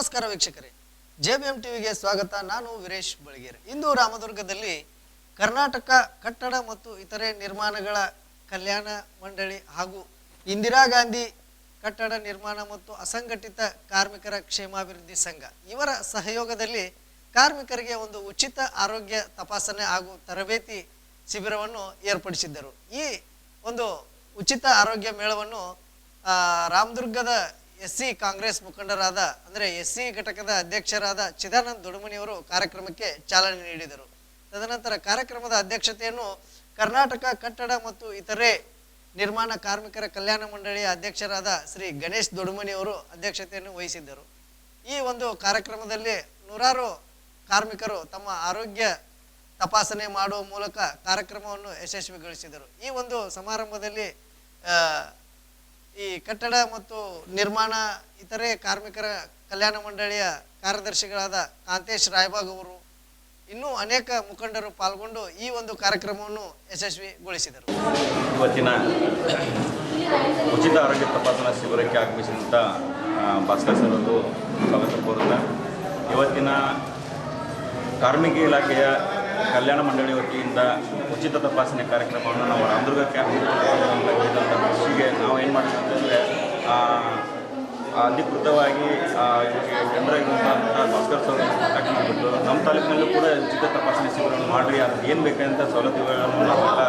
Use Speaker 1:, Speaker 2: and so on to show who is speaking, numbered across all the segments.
Speaker 1: ನಮಸ್ಕಾರ ವೀಕ್ಷಕರೇ. ಜೆಬಿಎಂ ಟಿವಿಗೆ ಸ್ವಾಗತ. ನಾನು ವೀರೇಶ್ ಬಳಗೇರಿ. ಇಂದು ರಾಮದುರ್ಗದಲ್ಲಿ ಕರ್ನಾಟಕ ಕಟ್ಟಡ ಮತ್ತು ಇತರೆ ನಿರ್ಮಾಣಗಳ ಕಲ್ಯಾಣ ಮಂಡಳಿ ಹಾಗೂ ಇಂದಿರಾ ಗಾಂಧಿ ಕಟ್ಟಡ ನಿರ್ಮಾಣ ಮತ್ತು ಅಸಂಘಟಿತ ಕಾರ್ಮಿಕರ ಕ್ಷೇಮಾಭಿವೃದ್ಧಿ ಸಂಘ ಇವರ ಸಹಯೋಗದಲ್ಲಿ ಕಾರ್ಮಿಕರಿಗೆ ಒಂದು ಉಚಿತ ಆರೋಗ್ಯ ತಪಾಸಣೆ ಹಾಗೂ ತರಬೇತಿ ಶಿಬಿರವನ್ನು ಏರ್ಪಡಿಸಿದ್ದರು. ಈ ಒಂದು ಉಚಿತ ಆರೋಗ್ಯ ಮೇಳವನ್ನು ರಾಮದುರ್ಗದ ಎಸ್ ಸಿ ಕಾಂಗ್ರೆಸ್ ಮುಖಂಡರಾದ, ಅಂದರೆ ಎಸ್ ಸಿ ಘಟಕದ ಅಧ್ಯಕ್ಷರಾದ ಚಿದಾನಂದ್ ದೊಡಮನಿಯವರು ಕಾರ್ಯಕ್ರಮಕ್ಕೆ ಚಾಲನೆ ನೀಡಿದರು. ತದನಂತರ ಕಾರ್ಯಕ್ರಮದ ಅಧ್ಯಕ್ಷತೆಯನ್ನು ಕರ್ನಾಟಕ ಕಟ್ಟಡ ಮತ್ತು ಇತರೆ ನಿರ್ಮಾಣ ಕಾರ್ಮಿಕರ ಕಲ್ಯಾಣ ಮಂಡಳಿಯ ಅಧ್ಯಕ್ಷರಾದ ಶ್ರೀ ಗಣೇಶ್ ದೊಡಮನಿಯವರು ಅಧ್ಯಕ್ಷತೆಯನ್ನು ವಹಿಸಿದ್ದರು. ಈ ಒಂದು ಕಾರ್ಯಕ್ರಮದಲ್ಲಿ ನೂರಾರು ಕಾರ್ಮಿಕರು ತಮ್ಮ ಆರೋಗ್ಯ ತಪಾಸಣೆ ಮಾಡುವ ಮೂಲಕ ಕಾರ್ಯಕ್ರಮವನ್ನು ಯಶಸ್ವಿಗೊಳಿಸಿದರು. ಈ ಒಂದು ಸಮಾರಂಭದಲ್ಲಿ ಈ ಕಟ್ಟಡ ಮತ್ತು ನಿರ್ಮಾಣ ಇತರೆ ಕಾರ್ಮಿಕರ ಕಲ್ಯಾಣ ಮಂಡಳಿಯ ಕಾರ್ಯದರ್ಶಿಗಳಾದ ಕಾಂತೇಶ್ ರಾಯಬಾಗ್ ಅವರು ಇನ್ನೂ ಅನೇಕ ಮುಖಂಡರು ಪಾಲ್ಗೊಂಡು ಈ ಒಂದು ಕಾರ್ಯಕ್ರಮವನ್ನು ಯಶಸ್ವಿಗೊಳಿಸಿದರು.
Speaker 2: ಇವತ್ತಿನ ಉಚಿತ ಆರೋಗ್ಯ ತಪಾಸಣಾ ಶಿಬಿರಕ್ಕೆ ಆಗಮಿಸಿದಂಥ ಭಾಸ್ಕರ್ ಸರ್ ಅವರು ಸ್ವಾಗತ ಇವತ್ತಿನ ಕಾರ್ಮಿಕ ಇಲಾಖೆಯ ಕಲ್ಯಾಣ ಮಂಡಳಿ ವತಿಯಿಂದ ಉಚಿತ ತಪಾಸಣೆ ಕಾರ್ಯಕ್ರಮವನ್ನು ನಾವು ರಾಮದುರ್ಗ ಕ್ಯಾಂಪ್ ಕೃಷಿಗೆ ನಾವು ಏನು ಮಾಡ್ತೀವಿ ಅಂತಂದರೆ ಅಧಿಕೃತವಾಗಿ ಆಗಿರುವಂಥ ಭಾಸ್ಕರ್ ಸೌಲಭ್ಯ ಕಾಂಟ್ಯಾಕ್ಟ್ ಮಾಡಿಬಿಟ್ಟು, ನಮ್ಮ ತಾಲೂಕಿನಲ್ಲೂ ಕೂಡ ಉಚಿತ ತಪಾಸಣೆ ಶಿಬಿರವನ್ನು ಮಾಡಿರಿ ಅದು ಏನು ಬೇಕಂತ ಸೌಲಭ್ಯಗಳನ್ನು ನಾವೆಲ್ಲ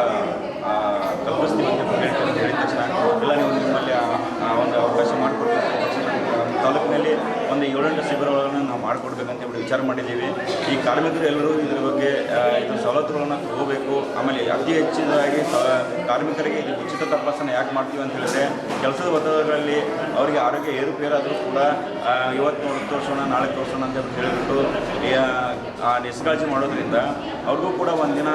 Speaker 2: ಕಲ್ಪಿಸ್ತೀವಿ ಅಂತ ಹೇಳಿದ ತಕ್ಷಣ, ಎಲ್ಲ ನೀವು ನಿಮ್ಮಲ್ಲಿ ಆ ಆ ಒಂದು ಅವಕಾಶ ಮಾಡಿಕೊಡ್ತೀವಿ ಅಂತ ತಕ್ಷಣ ನಮ್ಮ ತಾಲೂಕಿನಲ್ಲಿ ಒಂದು ಏಳೆಂಟು ಶಿಬಿರಗಳನ್ನು ನಾವು ಮಾಡಿಕೊಡ್ಬೇಕಂತ ಹೇಳಿ ವಿಚಾರ ಮಾಡಿದ್ದೀವಿ. ಈ ಕಾರ್ಮಿಕರು ಎಲ್ಲರೂ ಇದ್ರ ಬಗ್ಗೆ ಇದು ಇದ್ರ ಸವಲತ್ತುಗಳನ್ನು ತಗೋಬೇಕು. ಆಮೇಲೆ ಅತಿ ಹೆಚ್ಚಿನದಾಗಿ ಕಾರ್ಮಿಕರಿಗೆ ಇದು ಉಚಿತ ತಪಾಸಣೆ ಯಾಕೆ ಮಾಡ್ತೀವಿ ಅಂತ ಹೇಳಿದ್ರೆ, ಕೆಲಸದ ಒತ್ತಡಗಳಲ್ಲಿ ಅವರಿಗೆ ಆರೋಗ್ಯ ಏರುಪೇರಾದರೂ ಕೂಡ ಇವತ್ತು ತೋರಿಸೋಣ ನಾಳೆ ತೋರಿಸೋಣ ಅಂತ ಹೇಳಿಬಿಟ್ಟು ನಿಷ್ಕಾಳಜಿ ಮಾಡೋದ್ರಿಂದ ಅವ್ರಿಗೂ ಕೂಡ ಒಂದಿನ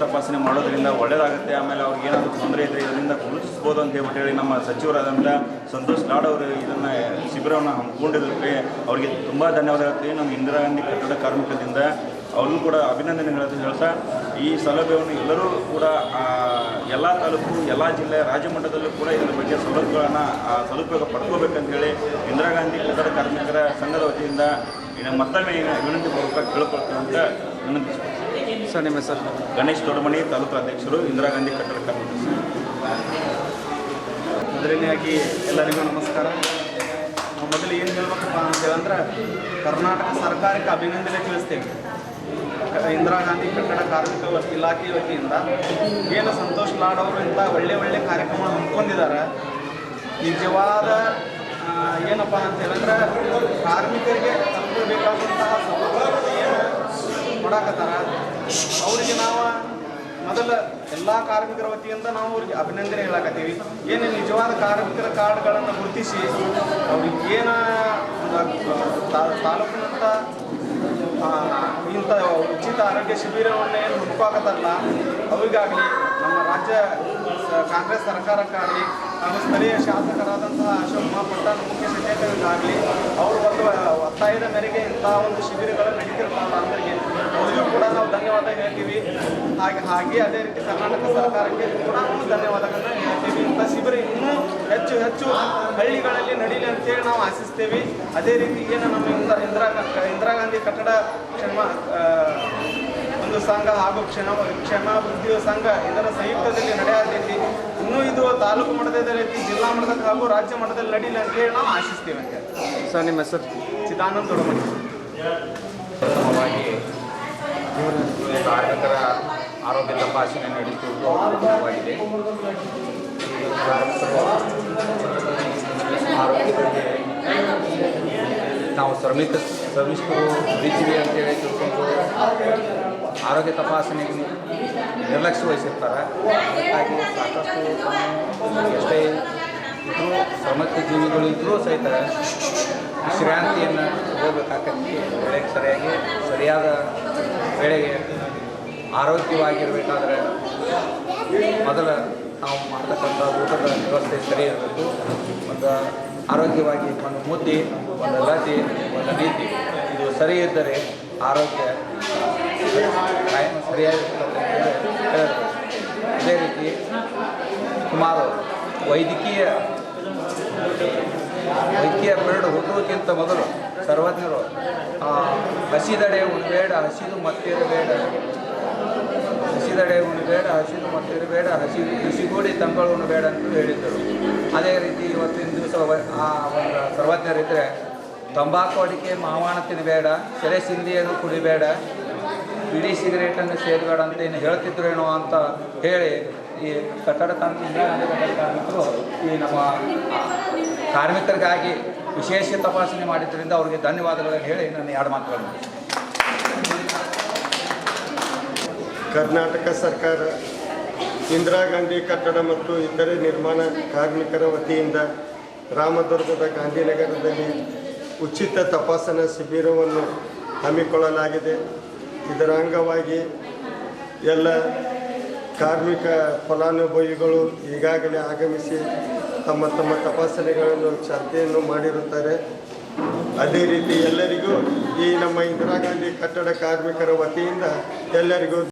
Speaker 2: ತಪಾಸಣೆ ಮಾಡೋದ್ರಿಂದ ಒಳ್ಳೆಯದಾಗುತ್ತೆ ಆಮೇಲೆ ಅವ್ರಿಗೆ ಏನಾದರೂ ತೊಂದರೆ ಇದ್ದರೆ ಇದರಿಂದ ಗುರುತಿಸ್ಬೋದು ಅಂತ ಹೇಳಿ ನಮ್ಮ ಸಚಿವರಾದಂಥ ಸಂತೋಷ್ ಲಾಡ್ ಅವರು ಇದನ್ನು ಶಿಬಿರವನ್ನು ಹಮ್ಮಿಕೊಂಡಿದ್ದಕ್ಕೆ ಅವರಿಗೆ ತುಂಬ ಧನ್ಯವಾದ ಹೇಳ್ತೀವಿ ನಮ್ಮ ಇಂದಿರಾ ಗಾಂಧಿ ಕಟ್ಟಡ ಕಾರ್ಮಿಕರಿಂದ ಅವ್ರಿಗೂ ಕೂಡ ಅಭಿನಂದನೆಗಳನ್ನು ಹೇಳ್ತಾ ಈ ಸೌಲಭ್ಯವನ್ನು ಎಲ್ಲರೂ ಕೂಡ ಎಲ್ಲ ತಾಲೂಕು, ಎಲ್ಲ ಜಿಲ್ಲೆ ರಾಜ್ಯ ಮಟ್ಟದಲ್ಲೂ ಕೂಡ ಇದರ ಬಗ್ಗೆ ಸೌಲಭ್ಯಗಳನ್ನು ಸದುಪಯೋಗ ಪಡ್ಕೋಬೇಕಂತೇಳಿ ಇಂದಿರಾ ಗಾಂಧಿ ಕಟ್ಟಡ ಕಾರ್ಮಿಕರ ಸಂಘದ ವತಿಯಿಂದ ಮತ್ತೊಮ್ಮೆ ವಿನಂತಿ ಪೂರ್ವಕ ಕೇಳ್ಕೊಳ್ತೀವಿ ಅಂತ ವಿನಂತಿಸ್ತೀನಿ
Speaker 3: ಸರ್ ನಿಮ್ಮ ಹೆಸರು?
Speaker 2: ಗಣೇಶ್ ದೊಡ್ಡಮನಿ ತಾಲೂಕು ಅಧ್ಯಕ್ಷರು ಇಂದಿರಾ ಗಾಂಧಿ ಕಟ್ಟಡ ಕಾರ್ಮಿಕರ
Speaker 3: ಎಲ್ಲರಿಗೂ ನಮಸ್ಕಾರ. ನಾವು ಮೊದಲು ಏನು ಹೇಳ್ಬೇಕಪ್ಪ ಅಂತೇಳಂದ್ರೆ ಕರ್ನಾಟಕ ಸರ್ಕಾರಕ್ಕೆ ಅಭಿನಂದನೆ ತಿಳಿಸ್ತೇವೆ. ಇಂದಿರಾ ಗಾಂಧಿ ಕಟ್ಟಡ ಕಾರ್ಮಿಕ ಇಲಾಖೆ ವತಿಯಿಂದ ಏನು ಸಂತೋಷ್ ಲಾಡ್ ಅವರು ಇಂಥ ಒಳ್ಳೆ ಒಳ್ಳೆ ಕಾರ್ಯಕ್ರಮ ಹಮ್ಮಿಕೊಂಡಿದ್ದಾರೆ. ನಿಜವಾದ ಏನಪ್ಪ ಅಂತ ಹೇಳಿದ್ರೆ ಕಾರ್ಮಿಕರಿಗೆ ತಲುಪಬೇಕಾದಂತಹ ಕೊಡಕತ್ತಾರ ಅವರಿಗೆ ನಾವು ಮೊದಲ ಎಲ್ಲ ಕಾರ್ಮಿಕರ ವತಿಯಿಂದ ನಾವು ಅವ್ರಿಗೆ ಅಭಿನಂದನೆ ಹೇಳಕತ್ತೀವಿ. ಏನು ನಿಜವಾದ ಕಾರ್ಮಿಕರ ಕಾರ್ಡ್ಗಳನ್ನು ಗುರುತಿಸಿ ಅವ್ರಿಗೆ ಏನ ತಾಲೂಕಿನಂಥ ಇಂಥ ಆರೋಗ್ಯ ಶಿಬಿರವನ್ನೇ ಏನು ಹುಡುಕಾಕತ್ತಲ್ಲ ಅವರಿಗಾಗಲಿ ನಮ್ಮ ರಾಜ್ಯ ಕಾಂಗ್ರೆಸ್ ಸರ್ಕಾರಕ್ಕಾಗಲಿ ಹಾಗೂ ಸ್ಥಳೀಯ ಶಾಸಕರಾದಂತಹ ಅಶೋಕ್ ಮಹಾಪಟ್ಟಣ ಮುಖ್ಯ ಸಚೇತಕರಿಗಾಗಲಿ, ಅವರು ಒಂದು ಒತ್ತಾಯದ ಮೇರೆಗೆ ಇಂಥ ಒಂದು ಶಿಬಿರಗಳು ನಡೀತಿರ್ತಾವಲ್ಲ ಅವರಿಗೆ ಅವರಿಗೂ ಕೂಡ ನಾವು ಧನ್ಯವಾದ ಹೇಳ್ತೀವಿ. ಹಾಗೆ ಹಾಗೆ ಅದೇ ರೀತಿ ಕರ್ನಾಟಕ ಸರ್ಕಾರಕ್ಕೆ ಕೂಡ ನಾವು ಧನ್ಯವಾದಗಳನ್ನ ಹೇಳ್ತೀವಿ. ಇಂಥ ಶಿಬಿರ ಇನ್ನೂ ಹೆಚ್ಚು ಹೆಚ್ಚು ಹಳ್ಳಿಗಳಲ್ಲಿ ನಡೀಲಿ ಅಂತೇಳಿ ನಾವು ಆಶಿಸ್ತೇವೆ. ಅದೇ ರೀತಿ ಏನು ನಮ್ಮ ಇಂದ, ಇಂದಿರಾ ಇಂದಿರಾ ಗಾಂಧಿ ಕಟ್ಟಡ ಕ್ಷಮ ಒಂದು ಸಂಘ ಹಾಗೂ ಕ್ಷಮ ಕ್ಷೇಮಾಭಿವೃದ್ಧಿ ಸಂಘ ಇದರ ಸಂಯುಕ್ತದಲ್ಲಿ ನಡೆಯತೈತಿ ಇನ್ನೂ ಇದು ತಾಲೂಕು ಮಟ್ಟದಲ್ಲಿ ಜಿಲ್ಲಾ ಮಟ್ಟದಲ್ಲಿ ಹಾಗೂ ರಾಜ್ಯ ಮಟ್ಟದಲ್ಲಿ ನಡೀಲಿ ಅಂತೇಳಿ ನಾವು ಆಶಿಸ್ತೇವೆ ಅಂತ
Speaker 4: ಸರ್ ನಿಮ್ಮ ಹೆಸರು?
Speaker 3: ಚಿದಾನಂದ
Speaker 5: ದೊಡ್ಡಮನಿ ಕಾರ್ಮಿಕರ ಆರೋಗ್ಯ ತಪಾಸಣೆ ಆರೋಗ್ಯದಲ್ಲಿ ನಾವು ಶ್ರಮಿಕ ಶ್ರಮಿಸ್ತು ಅಂತ ಅಂತೇಳಿ ತಿಳ್ಕೊಂಡು ಆರೋಗ್ಯ ತಪಾಸಣೆಗೆ ನಿರ್ಲಕ್ಷ್ಯ ವಹಿಸಿರ್ತಾರೆ ಅದಕ್ಕಾಗಿ ಸಾಕಷ್ಟು ಎಷ್ಟೇ ಇದ್ದರೂ ಸಮಸ್ಯ ಜೀವಿಗಳು ಇದ್ದರೂ ಸಹಿತ ವಿಶ್ರಾಂತಿಯನ್ನು ಹೋಗ್ಬೇಕಾಗತ್ತೆ ಬೆಳೆಗೆ ಸರಿಯಾಗಿ, ಸರಿಯಾದ ಬೆಳೆಗೆ ಆರೋಗ್ಯವಾಗಿರಬೇಕಾದ್ರೆ ಮೊದಲ ನಾವು ಮಾಡ್ತಕ್ಕಂಥ ಊಟದ ವ್ಯವಸ್ಥೆ ಸರಿ ಇರಬೇಕು. ಒಂದು ಆರೋಗ್ಯವಾಗಿ ಒಂದು ಮುದ್ದೆ, ಒಂದು ಲತಿ, ಒಂದು ನೀತಿ. ಇದು ಸರಿ ಇದ್ದರೆ ಆರೋಗ್ಯ ಕಾಯಂ ಸರಿಯಾಗಿ ಅದೇ ರೀತಿ ಸುಮಾರು ವೈದ್ಯಕೀಯ ವೈದ್ಯಕೀಯ ಪಿರಿಯಡ್ ಹುಟ್ಟುವುದಕ್ಕಿಂತ ಮೊದಲು ಸರ್ವಜ್ಞರು ಹಸಿದಡೆ ಉಣಬೇಡ ಹಸಿದು ಮತ್ತಿರಬೇಡ. ಹಸಿದಡೆ ಉಣಬೇಡ ಹಸಿದು ಮತ್ತಿರಬೇಡ, ಹಸಿ ಹಸಿಗೂಡಿ ತಂಗಳು ಉಣಬೇಡ ಅಂತ ಹೇಳಿದ್ದರು. ಅದೇ ರೀತಿ ಇವತ್ತಿನ ದಿವಸ ಆ, ಒಂದು ಸರ್ವಜ್ಞರಿದ್ದರೆ ತಂಬಾಕು ಅಡಿಕೆ, ಮಾವಾಣ ತಿನ್ನಬೇಡ ಸೆರೆ ಸಿಂಧಿಯನ್ನು ಕುಡಿಬೇಡ ಬಿಡಿ ಸಿಗರೇಟನ್ನು ಸೇರಬೇಡ ಅಂತ ಏನು ಹೇಳ್ತಿದ್ರೇನೋ ಅಂತ ಹೇಳಿ ಈ ಕಟ್ಟಡ ಕಾರ್ಮಿಕ ಕಾರ್ಮಿಕರು ಈ ನಮ್ಮ ಕಾರ್ಮಿಕರಿಗಾಗಿ ವಿಶೇಷ ತಪಾಸಣೆ ಮಾಡಿದ್ದರಿಂದ ಅವರಿಗೆ ಧನ್ಯವಾದಗಳನ್ನು ಹೇಳಿ ನಾನು ಎರಡು ಮಾತುಗಳನ್ನು
Speaker 4: ಕರ್ನಾಟಕ ಸರ್ಕಾರ ಇಂದಿರಾ ಗಾಂಧಿ ಕಟ್ಟಡ ಮತ್ತು ಇತರೆ ನಿರ್ಮಾಣ ಕಾರ್ಮಿಕರ ವತಿಯಿಂದ ರಾಮದುರ್ಗದ ಗಾಂಧಿನಗರದಲ್ಲಿ ಉಚಿತ ತಪಾಸಣಾ ಶಿಬಿರವನ್ನು ಹಮ್ಮಿಕೊಳ್ಳಲಾಗಿದೆ. ಇದರ ಅಂಗವಾಗಿ ಎಲ್ಲ ಕಾರ್ಮಿಕ ಫಲಾನುಭವಿಗಳು ಈಗಾಗಲೇ ಆಗಮಿಸಿ ತಮ್ಮ ತಮ್ಮ ತಪಾಸಣೆಗಳನ್ನು ಚರ್ಚೆಯನ್ನು ಮಾಡಿರುತ್ತಾರೆ. ಅದೇ ರೀತಿ ಎಲ್ಲರಿಗೂ ಈ ನಮ್ಮ ಇಂದಿರಾ ಗಾಂಧಿ ಕಟ್ಟಡ ಕಾರ್ಮಿಕರ ವತಿಯಿಂದ ಎಲ್ಲರಿಗೂ